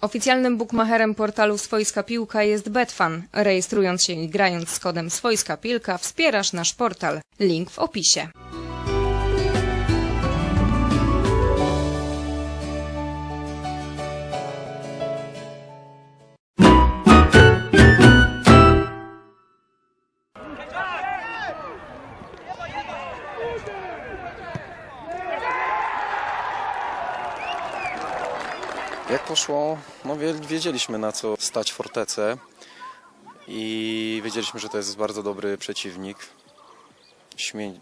Oficjalnym bookmacherem portalu Swojska Piłka jest Betfan. Rejestrując się i grając z kodem Swojska Piłka wspierasz nasz portal. Link w opisie. Jak poszło? No wie- wiedzieliśmy na co stać Fortecę i wiedzieliśmy, że to jest bardzo dobry przeciwnik.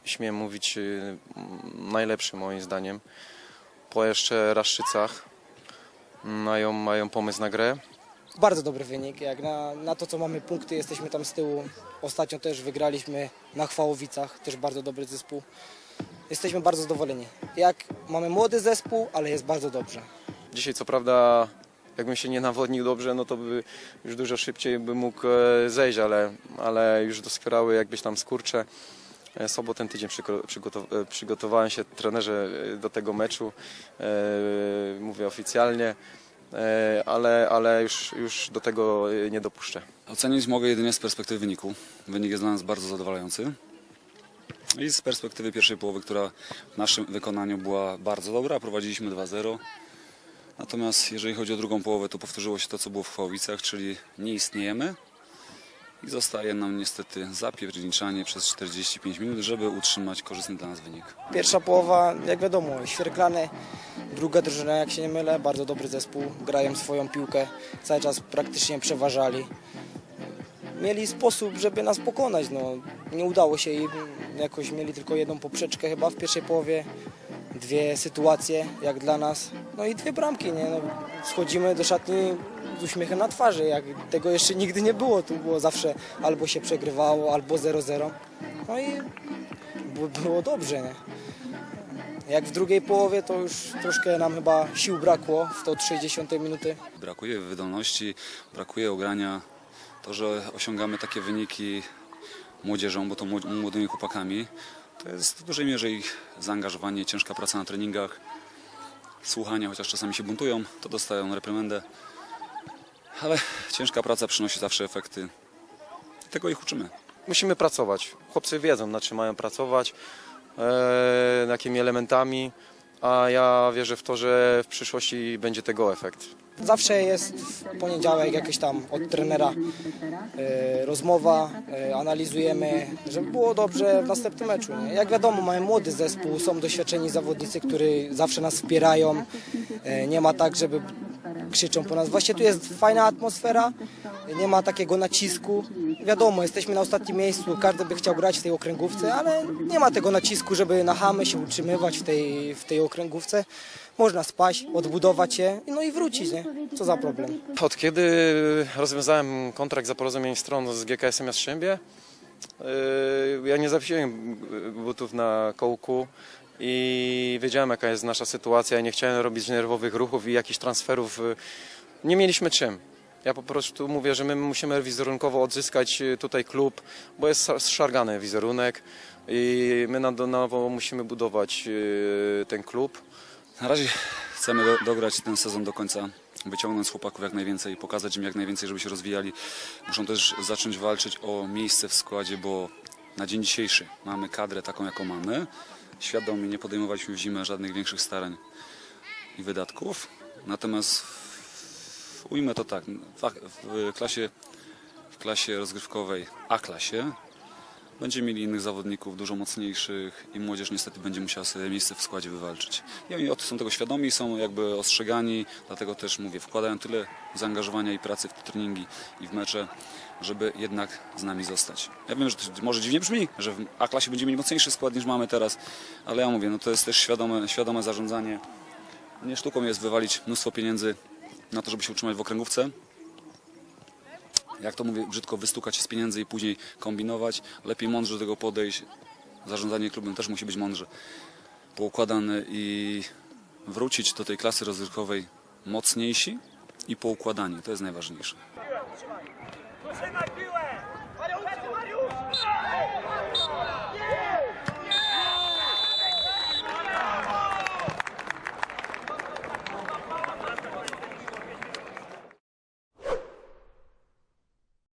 Śmiem, mówić y, najlepszy moim zdaniem. Po jeszcze Raszczycach mają, mają pomysł na grę. Bardzo dobry wynik. Jak na, na to, co mamy punkty, jesteśmy tam z tyłu. Ostatnio też wygraliśmy na Chwałowicach, też bardzo dobry zespół. Jesteśmy bardzo zadowoleni. Jak mamy młody zespół, ale jest bardzo dobrze. Dzisiaj co prawda jakbym się nie nawodnił dobrze, no to by już dużo szybciej by mógł e, zejść, ale, ale już doskwierały jakbyś tam skurcze. E, Sobotę tydzień przygo- przygotow- e, przygotowałem się trenerze do tego meczu, mówię oficjalnie, ale, ale już, już do tego nie dopuszczę. Ocenić mogę jedynie z perspektywy wyniku. Wynik jest dla nas bardzo zadowalający. I z perspektywy pierwszej połowy, która w naszym wykonaniu była bardzo dobra, prowadziliśmy 2-0. Natomiast jeżeli chodzi o drugą połowę, to powtórzyło się to, co było w Chwałowicach, czyli nie istniejemy i zostaje nam niestety zapierniczanie przez 45 minut, żeby utrzymać korzystny dla nas wynik. Pierwsza połowa, jak wiadomo, świerklane. Druga drużyna, jak się nie mylę, bardzo dobry zespół. Grają swoją piłkę, cały czas praktycznie przeważali. Mieli sposób, żeby nas pokonać. No, nie udało się im. Jakoś mieli tylko jedną poprzeczkę chyba w pierwszej połowie. Dwie sytuacje, jak dla nas. No i dwie bramki, nie? No, schodzimy do szatni z uśmiechem na twarzy. Jak tego jeszcze nigdy nie było. Tu było zawsze albo się przegrywało, albo 0-0. No i było- dobrze, nie? Jak w drugiej połowie to już troszkę nam chyba sił brakło w to od 60 minuty. Brakuje wydolności, brakuje ogrania. To, że osiągamy takie wyniki młodzieżą, bo to młod- młodymi chłopakami, to jest w dużej mierze ich zaangażowanie, ciężka praca na treningach, słuchanie, chociaż czasami się buntują, to dostają reprymendę. Ale ciężka praca przynosi zawsze efekty. I tego ich uczymy. Musimy pracować. Chłopcy wiedzą, nad czym mają pracować, e, jakimi elementami, a ja wierzę w to, że w przyszłości będzie tego efekt. Zawsze jest w poniedziałek jakieś tam od trenera e, rozmowa, e, analizujemy, żeby było dobrze w następnym meczu. Nie? Jak wiadomo, mamy młody zespół, są doświadczeni zawodnicy, którzy zawsze nas wspierają. E, nie ma tak, żeby krzyczą po nas. Właśnie tu jest fajna atmosfera, nie ma takiego nacisku. Wiadomo, jesteśmy na ostatnim miejscu, każdy by chciał grać w tej okręgówce, ale nie ma tego nacisku, żeby na chamy się utrzymywać w tej, w tej okręgówce. Można spaść, odbudować się no i wrócić, nie? Co za problem. Od kiedy rozwiązałem kontrakt za porozumieniem stron z GKS-em Jastrzębie, yy, ja nie zawiesiłem butów na kołku i wiedziałem jaka jest nasza sytuacja nie chciałem robić nerwowych ruchów i jakichś transferów. Nie mieliśmy czym. Ja po prostu mówię, że my musimy wizerunkowo odzyskać yy, tutaj klub, bo jest szargany wizerunek i my na nowo musimy budować yy, ten klub. Na razie chcemy do, dograć ten sezon do końca, wyciągnąć chłopaków jak najwięcej, pokazać im jak najwięcej, żeby się rozwijali. Muszą też zacząć walczyć o miejsce w składzie, bo na dzień dzisiejszy mamy kadrę taką, jaką mamy. Świadomie nie podejmowaliśmy w zimę żadnych większych starań i wydatków. Natomiast ujmę to tak, w, w klasie, w klasie rozgrywkowej A-klasie Będziemy mieli innych zawodników, dużo mocniejszych i młodzież niestety będzie musiała sobie miejsce w składzie wywalczyć. I oni o- są tego świadomi, są jakby ostrzegani, dlatego też mówię, wkładają tyle zaangażowania i pracy w te treningi i w mecze, żeby jednak z nami zostać. Ja wiem, że to może dziwnie brzmi, że w A-klasie będziemy mieli mocniejszy skład niż mamy teraz, ale ja mówię, no to jest też świadome, świadome zarządzanie. Nie sztuką jest wywalić mnóstwo pieniędzy na to, żeby się utrzymać w okręgówce, jak to mówię, brzydko wystukać się z pieniędzy i później kombinować. Lepiej mądrze do tego podejść. Zarządzanie klubem też musi być mądrze poukładane i wrócić do tej klasy rozrywkowej mocniejsi i poukładani. To jest najważniejsze.